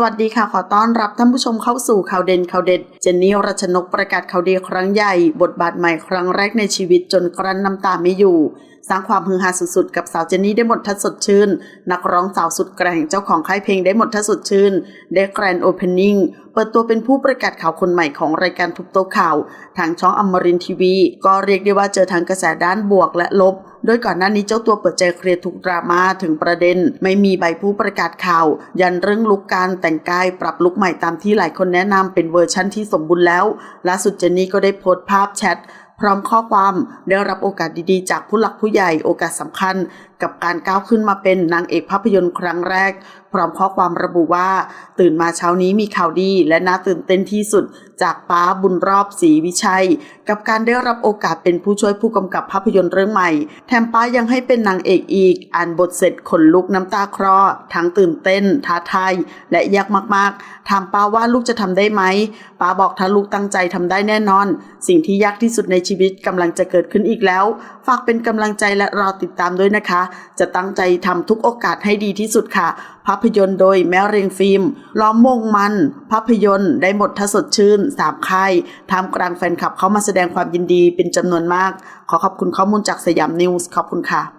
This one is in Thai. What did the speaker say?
สวัสดีค่ะ ขอต้อนรับท่านผู้ชมเข้าสู่ข่าวเด่นข่าวเด็ด เจนนี่รัชนกประกาศข่าวดีครั้งใหญ่ บทบาทใหม่ครั้งแรกในชีวิตจนกลั้นน้ำตาไม่อยู่ สร้างความฮือฮาสุดๆ กับสาวเจนนี่ได้หมดทัดสดชื่น นักร้องสาวสุดแกร่งเจ้าของค่ายเพลงได้หมดทัดสดชื่น ได้แกรนด์โอเพนนิ่งเปิดตัวเป็นผู้ประกาศข่าวคนใหม่ของรายการทุกโต๊ะข่าว ทางช่องอมรินทีวี ก็เรียกได้ว่าเจอทั้งกระแสด้านบวกและลบโดยก่อนหน้านี้เจ้าตัวเปิดใจเคลียร์ทุกดราม่าถึงประเด็น ไม่มีใบผู้ประกาศข่าว ยันเรื่องลุกการแต่งกายปรับลุกใหม่ตามที่หลายคนแนะนำเป็นเวอร์ชั่นที่สมบูรณ์แล้วล่าสุดเจนนี่ก็ได้โพสต์ภาพแชท พร้อมข้อความได้รับโอกาสดีๆ จากผู้หลักผู้ใหญ่โอกาสสำคัญ กับการก้าวขึ้นมาเป็นนางเอกภาพยนตร์ครั้งแรก พร้อมข้อความระบุว่า ตื่นมาเช้านี้มีข่าวดี และน่าตื่นเต้นที่สุด จากป้าบุญรอบศรีวิชัย กับการได้รับโอกาสเป็นผู้ช่วยผู้กำกับภาพยนตร์เรื่องใหม่ แถมป้ายังให้เป็นนางเอกอีก อ่านบทเสร็จขนลุกน้ำตาคลอทั้งตื่นเต้น ท้าทายและยากมากๆถามป้าว่าลูกจะทำได้ไหมป้าบอกถ้าลูกตั้งใจทำได้แน่นอน สิ่งที่ยากที่สุดในชีวิตกำลังจะเกิดขึ้นอีกแล้ว ฝากเป็นกำลังใจและรอติดตามด้วยนะคะจะตั้งใจทำทุกโอกาสให้ดีที่สุดค่ะ ภาพยนตร์โดยแมวเรียงฟิล์ม ล้อมวงมัน ภาพยนตร์ได้หมดทสดชื่นสามค่ายท่ามกลางแฟนคลับเข้ามาแสดงความยินดีเป็นจำนวนมาก ขอขอบคุณข้อมูลจากสยามนิวส์ขอบคุณค่ะ